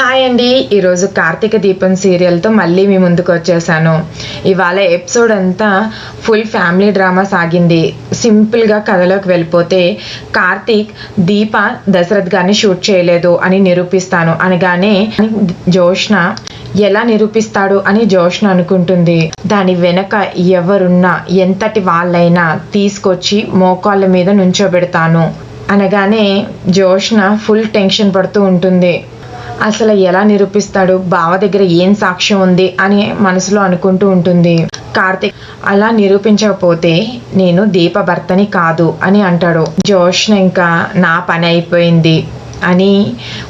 Hi అండి. ఈరోజు కార్తీక దీపం సీరియల్తో మళ్ళీ మీ ముందుకు వచ్చేసాను. ఇవాళ ఎపిసోడ్ అంతా ఫుల్ ఫ్యామిలీ డ్రామా సాగింది. సింపుల్గా కథలోకి వెళ్ళిపోతే కార్తీక్ దీప దశరథ్ గారిని షూట్ చేయలేదు అని నిరూపిస్తాను అనగానే జోష్న ఎలా నిరూపిస్తాడు అని జోష్న అనుకుంటుంది. దాని వెనక ఎవరున్నా ఎంతటి వాళ్ళైనా తీసుకొచ్చి మోకాళ్ళ మీద నుంచోబెడతాను అనగానే జోష్న ఫుల్ టెన్షన్ పడుతూ ఉంటుంది. అసలు ఎలా నిరూపిస్తాడు? బావ దగ్గర ఏం సాక్ష్యం ఉంది? అని మనసులో అనుకుంటూ ఉంటుంది. కార్తిక్ అలా నిరూపించకపోతే నేను దీప భర్తని కాదు అని అంటాడు. జోష్న ఇంకా నా పని అయిపోయింది. అని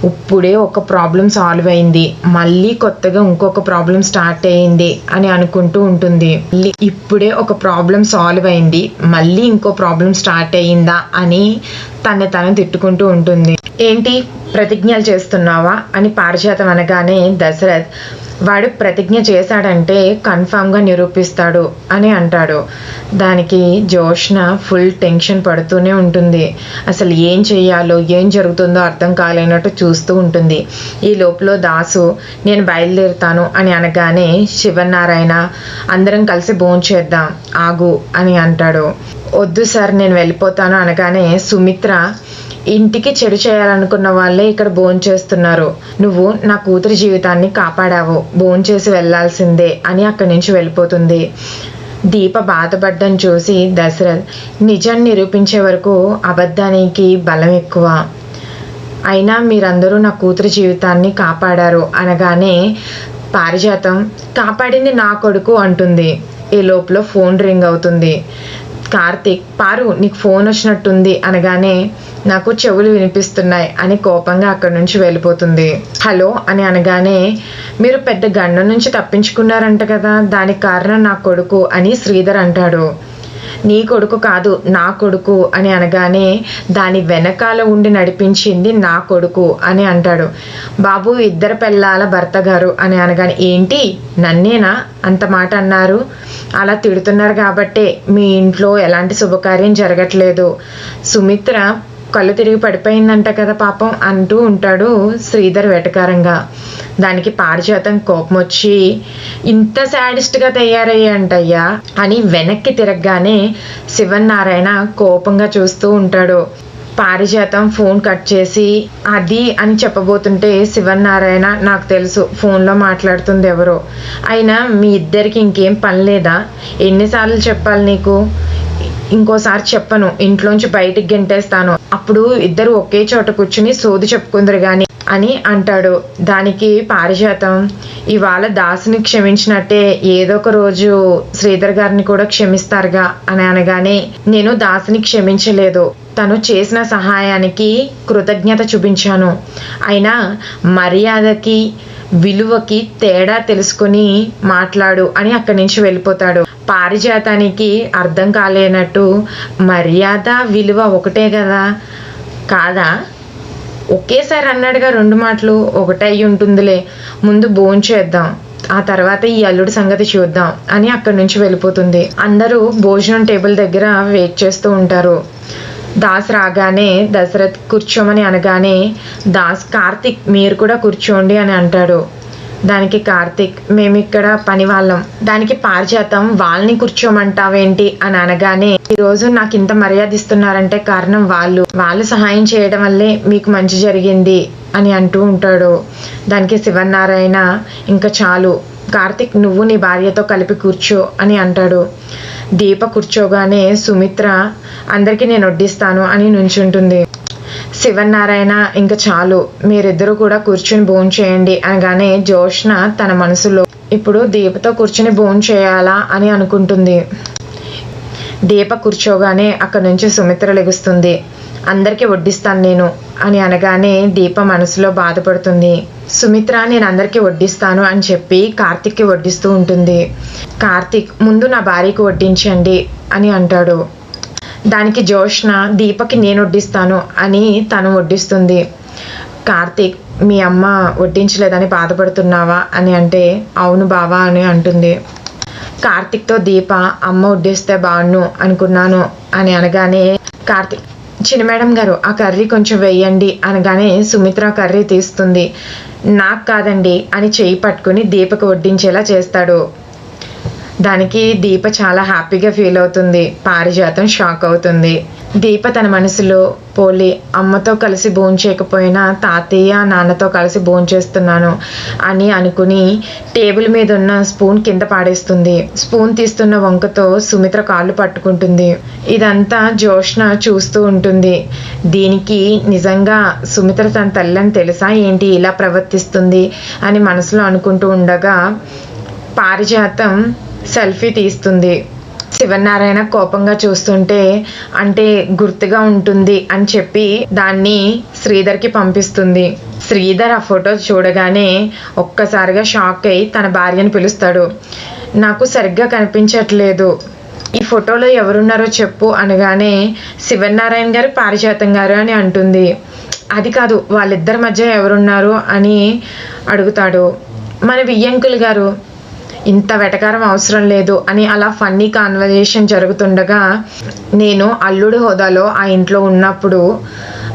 ఇప్పుడే ఒక ప్రాబ్లం సాల్వ్ అయింది. మళ్ళీ కొత్తగా ఇంకొక ప్రాబ్లం స్టార్ట్ అయ్యింది అని అనుకుంటూ ఉంటుంది. ఇప్పుడే ఒక ప్రాబ్లం సాల్వ్ అయింది. మళ్ళీ ఇంకో ప్రాబ్లం స్టార్ట్ అయ్యిందా అని తన తను తిట్టుకుంటూ ఉంటుంది. ఏంటి? ప్రతిజ్ఞలు చేస్తున్నావా? అని పారిజాతం అనగానే దశరథ్ వాడు ప్రతిజ్ఞ చేశాడంటే కన్ఫామ్గా నిరూపిస్తాడు అని అంటాడు. దానికి జోష్న ఫుల్ టెన్షన్ పడుతూనే ఉంటుంది. అసలు ఏం చేయాలో ఏం జరుగుతుందో అర్థం కాలేనట్టు చూస్తూ ఉంటుంది. ఈ లోపల దాసు నేను బయలుదేరుతాను అని అనగానే శివనారాయణ అందరం కలిసి భోంచేద్దాం ఆగు అని అంటాడు. వద్దు సార్ నేను వెళ్ళిపోతాను అనగానే సుమిత్ర ఇంటికి చెడు చేయాలనుకున్న వాళ్ళే ఇక్కడ భోంచేస్తున్నారు నువ్వు నా కూతురి జీవితాన్ని కాపాడావు. భోంచేసి వెళ్ళాల్సిందే అని అక్కడి నుంచి వెళ్ళిపోతుంది. దీప బాధపడ్డం చూసి దశరథ్ నిజం నిరూపించే వరకు అబద్ధానికి బలం ఎక్కువ. అయినా మీరందరూ నా కూతురి జీవితాన్ని కాపాడారు అనగానే పారిజాతం కాపాడింది నా కొడుకు అంటుంది. ఈ లోపల ఫోన్ రింగ్ అవుతుంది. కార్తీక్ పారు నీకు ఫోన్ వచ్చినట్టుంది అనగానే నాకు చెవులు వినిపిస్తున్నాయి అని కోపంగా అక్కడి నుంచి వెళ్ళిపోతుంది. హలో అని అనగానే మీరు పెద్ద గండం నుంచి తప్పించుకున్నారంట కదా దానికి కారణం నా కొడుకు అని శ్రీధర్ అంటాడు. నీ కొడుకు కాదు నా కొడుకు అని అనగానే దాని వెనకాల ఉండి నడిపించింది నా కొడుకు అని అంటాడు. బాబు ఇద్దరు పిల్లల భర్త గారు అని అనగానే ఏంటి? నన్నేనా? అంత మాట అన్నారు. అలా తిడుతున్నారు కాబట్టే మీ ఇంట్లో ఎలాంటి శుభకార్యం జరగట్లేదు. సుమిత్ర కళ్ళు తిరిగి పడిపోయిందంట కదా పాపం అంటూ ఉంటాడు శ్రీధర్ వెటకారంగా. దానికి పారిజాతం కోపం వచ్చి ఇంత శాడిస్ట్గా తయారయ్యంటయ్యా అని వెనక్కి తిరగగానే శివన్నారాయణ కోపంగా చూస్తూ ఉంటాడు. పారిజాతం ఫోన్ కట్ చేసి అది అని చెప్పబోతుంటే శివనారాయణ నాకు తెలుసు ఫోన్లో మాట్లాడుతుంది ఎవరో. అయినా మీ ఇద్దరికి ఇంకేం పని లేదా? ఎన్నిసార్లు చెప్పాలి నీకు? ఇంకోసారి చెప్పను ఇంట్లోంచి బయటికి గెంటేస్తాను. అప్పుడు ఇద్దరు ఒకే చోట కూర్చుని సోది చెప్పుకుందరు కానీ అని అంటాడు. దానికి పారిజాతం. ఇవాళ దాసుని క్షమించినట్టే ఏదో ఒక రోజు శ్రీధర్ గారిని కూడా క్షమిస్తారుగా అని అనగానే నేను దాసుని క్షమించలేదు. తను చేసిన సహాయానికి కృతజ్ఞత చూపించాను. అయినా మర్యాదకి విలువకి తేడా తెలుసుకొని మాట్లాడు అని అక్కడి నుంచి వెళ్ళిపోతాడు. పారిజాతానికి అర్థం కాలేనట్టు మర్యాద విలువ ఒకటే కదా? కాదా? ఒకేసారి అన్నాడుగా రెండు మాటలు ఒకటే అయి ఉంటుందిలే. ముందు భోంచేద్దాం ఆ తర్వాత ఈ అల్లుడి సంగతి చూద్దాం అని అక్కడి నుంచి వెళ్ళిపోతుంది. అందరూ భోజనం టేబుల్ దగ్గర వెయిట్ చేస్తూ ఉంటారు. దాస్ రాగానే దశరథ్ కూర్చోమని అనగానే దాస్ కార్తిక్ మీరు కూడా కూర్చోండి అని అంటాడు. దానికి కార్తిక్ మేము ఇక్కడ పని వాళ్ళం. దానికి పారిజాతం వాళ్ళని కూర్చోమంటావేంటి అని అనగానే ఈరోజు నాకు ఇంత మర్యాద ఇస్తున్నారంటే కారణం వాళ్ళు. వాళ్ళు సహాయం చేయడం వల్లే మీకు మంచి జరిగింది అని అంటూ ఉంటాడు. దానికి శివనారాయణ ఇంకా చాలు. కార్తిక్ నువ్వు నీ భార్యతో కలిపి కూర్చో అని అంటాడు. దీప కూర్చోగానే సుమిత్ర అందరికీ నేను వడ్డిస్తాను అని నుంచుంటుంది. శివనారాయణ ఇంకా చాలు మీరిద్దరూ కూడా కూర్చుని భోజనం చేయండి అనగానే జోష్న తన మనసులో ఇప్పుడు దీపతో కూర్చుని భోజనం చేయాలా అని అనుకుంటుంది. దీప కూర్చోగానే అక్కడి నుంచి సుమిత్ర లెగుస్తుంది. అందరికీ వడ్డిస్తాను నేను అని అనగానే దీప మనసులో బాధపడుతుంది. సుమిత్ర నేను అందరికీ వడ్డిస్తాను అని చెప్పి కార్తిక్కి వడ్డిస్తూ ఉంటుంది. కార్తిక్ ముందు నా భార్యకి వడ్డించండి అని అంటాడు. దానికి జోష్న దీపకి నేను వడ్డిస్తాను అని తను వడ్డిస్తుంది. కార్తీక్ మీ అమ్మ వడ్డించలేదని బాధపడుతున్నావా అని అంటే అవును బావా అని అంటుంది. కార్తిక్తో దీప అమ్మ వడ్డిస్తే బాగున్ను అనుకున్నాను అని అనగానే కార్తిక్ చిన్న మేడం గారు ఆ కర్రీ కొంచెం వేయండి అనగానే సుమిత్ర కర్రీ తీస్తుంది. నాకు కాదండి అని చేయి పట్టుకుని దీపకు వడ్డించేలా చేస్తాడు. దానికి దీప చాలా హ్యాపీగా ఫీల్ అవుతుంది. పారిజాతం షాక్ అవుతుంది. దీప తన మనసులో పోలి అమ్మతో కలిసి భోంచేయకపోయినా తాతయ్య నాన్నతో కలిసి భోంచేస్తున్నాను అని అనుకుని టేబుల్ మీద ఉన్న స్పూన్ కింద పాడేస్తుంది. స్పూన్ తీస్తున్న వంకతో సుమిత్ర కాళ్ళు పట్టుకుంటుంది. ఇదంతా జోష్ణ చూస్తూ ఉంటుంది. దీనికి నిజంగా సుమిత్ర తన తల్లని తెలుసా? ఏంటి ఇలా ప్రవర్తిస్తుంది? అని మనసులో అనుకుంటూ ఉండగా పారిజాతం సెల్ఫీ తీస్తుంది. శివనారాయణ కోపంగా చూస్తుంటే అంటే గుర్తుగా ఉంటుంది అని చెప్పి దాన్ని శ్రీధర్కి పంపిస్తుంది. శ్రీధర్ ఆ ఫోటో చూడగానే ఒక్కసారిగా షాక్ అయి తన భార్యను పిలుస్తాడు. నాకు సరిగ్గా కనిపించట్లేదు. ఈ ఫోటోలో ఎవరున్నారో చెప్పు అనగానే శివనారాయణ గారు పారిజాతం గారు అని అంటుంది. అది కాదు వాళ్ళిద్దరి మధ్య ఎవరున్నారు అని అడుగుతాడు. మన వియ్యంకులు గారు ఇంత వెటకారం అవసరం లేదు అని అలా ఫన్నీ కాన్వర్జేషన్ జరుగుతుండగా నేను అల్లుడు హోదాలో ఆ ఇంట్లో ఉన్నప్పుడు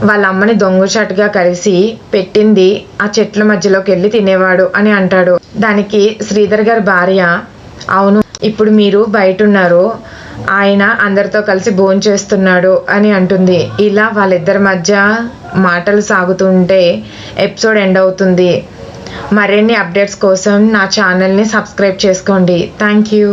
వాళ్ళ అమ్మని దొంగచాటుగా కలిసి పెట్టింది ఆ చెట్ల మధ్యలోకి వెళ్ళి తినేవాడు అని అంటాడు. దానికి శ్రీధర్ గారి భార్య అవును ఇప్పుడు మీరు బయట ఉన్నారు ఆయన అందరితో కలిసి భోంచేస్తున్నాడు అని అంటుంది. ఇలా వాళ్ళిద్దరి మధ్య మాటలు సాగుతుంటే ఎపిసోడ్ ఎండ్ అవుతుంది. మరిన్ని అప్డేట్స్ కోసం నా ఛానల్ని సబ్స్క్రైబ్ చేసుకోండి. Thank you.